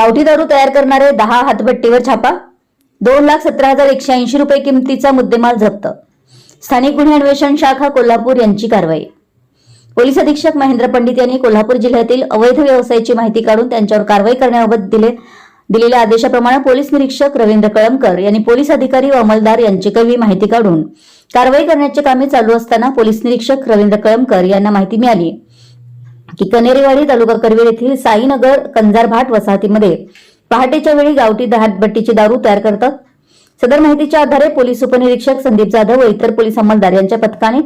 गावठी दारू तयार करणारे दहा हातभट्टीवर छापा दोन लाख सतरा हजार एकशे ऐंशी रुपये किमतीचा मुद्देमाल जप्त. स्थानिक गुन्हे अन्वेषण शाखा कोल्हापूर यांची कारवाई. पोलीस अधीक्षक महेंद्र पंडित यांनी कोल्हापूर जिल्ह्यातील अवैध व्यवसायाची माहिती काढून त्यांच्यावर कारवाई करण्याबाबत दिले दिलेल्या आदेशाप्रमाणे पोलीस निरीक्षक रवींद्र कळमकर यांनी पोलीस अधिकारी व अंमलदार यांची कवी माहिती काढून कारवाई करण्याची कामे चालू असताना पोलीस निरीक्षक रवींद्र कळमकर यांना माहिती मिळाली. की कनेरीवाडी तालुका करवीर येथील साईनगर कंजारभाट वसाहतीमध्ये पहाटेच्या वेळी गावठी दहाटबट्टीची दारू तयार करतात. सदर माहितीच्या आधारे पोलीस उपनिरीक्षक संदीप जाधव व इतर पोलीस अंमलदार यांच्या पथकाने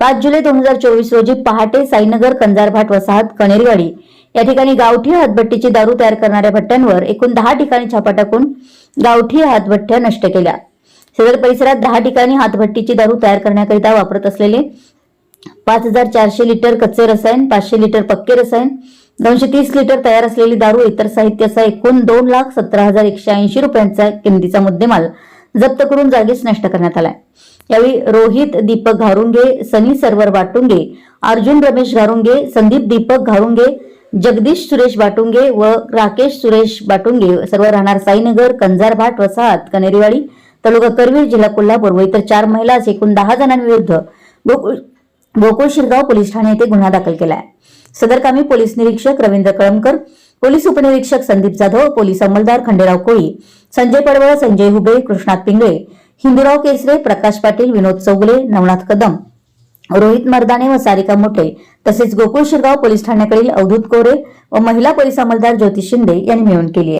पाच जुलै दोन हजार चोवीस रोजी पहाटे साईनगर कंजारभाट वसाहत कणेरीवाडी या ठिकाणी गावठी हातभट्टीची दारू तयार करणाऱ्या भट्ट्यांवर एकूण दहा ठिकाणी छापा टाकून गावठी हातभट्ट्या नष्ट केल्या. सदर परिसरात दहा ठिकाणी हातभट्टीची दारू तयार करण्याकरिता वापरत असलेले पाच हजार चारशे लिटर कच्चे रसायन पाचशे लिटर पक्के रसायन दोनशे तीस लिटर तयार असलेली दारू इतर साहित्याचा एकूण दोन लाख सतरा हजार एकशे ऐंशी रुपयांचा किमतीचा मुद्देमाल जप्त करून जागीच नष्ट करण्यात आलाय. यावेळी रोहित दीपक घारुंगे सनी सर्वर वाटुंगे अर्जुन रमेश घारुंगे संदीप दीपक घारुंगे जगदीश सुरेश बाटुंगे व राकेश सुरेश बाटुंगे सर्व राहणार साईनगर कंजारभाट वसाहत कनेरीवाडी तालुका करवीर जिल्हा कोल्हापूर व इतर चार महिला एकूण दहा जणांविरुद्ध गोकुळ गोकुळ शिरगाव पोलीस ठाणे येथे गुन्हा दाखल केला आहे पोलीस निरीक्षक रवींद्र कळमकर पोलीस उपनिरीक्षक संदीप जाधव पोलीस अंमलदार खंडेराव कोळी संजय पडवळ संजय हुबे कृष्णात पिंगळे हिंदूराव केसरे प्रकाश पाटील विनोद चौगुले नवनाथ कदम रोहित मर्दाने व सारिका मोठे तसेच गोकुळ शिरगाव पोलीस ठाण्याकडील अवधूत कोरे व महिला पोलीस अंमलदार ज्योती शिंदे यांनी मिळून केली आहे.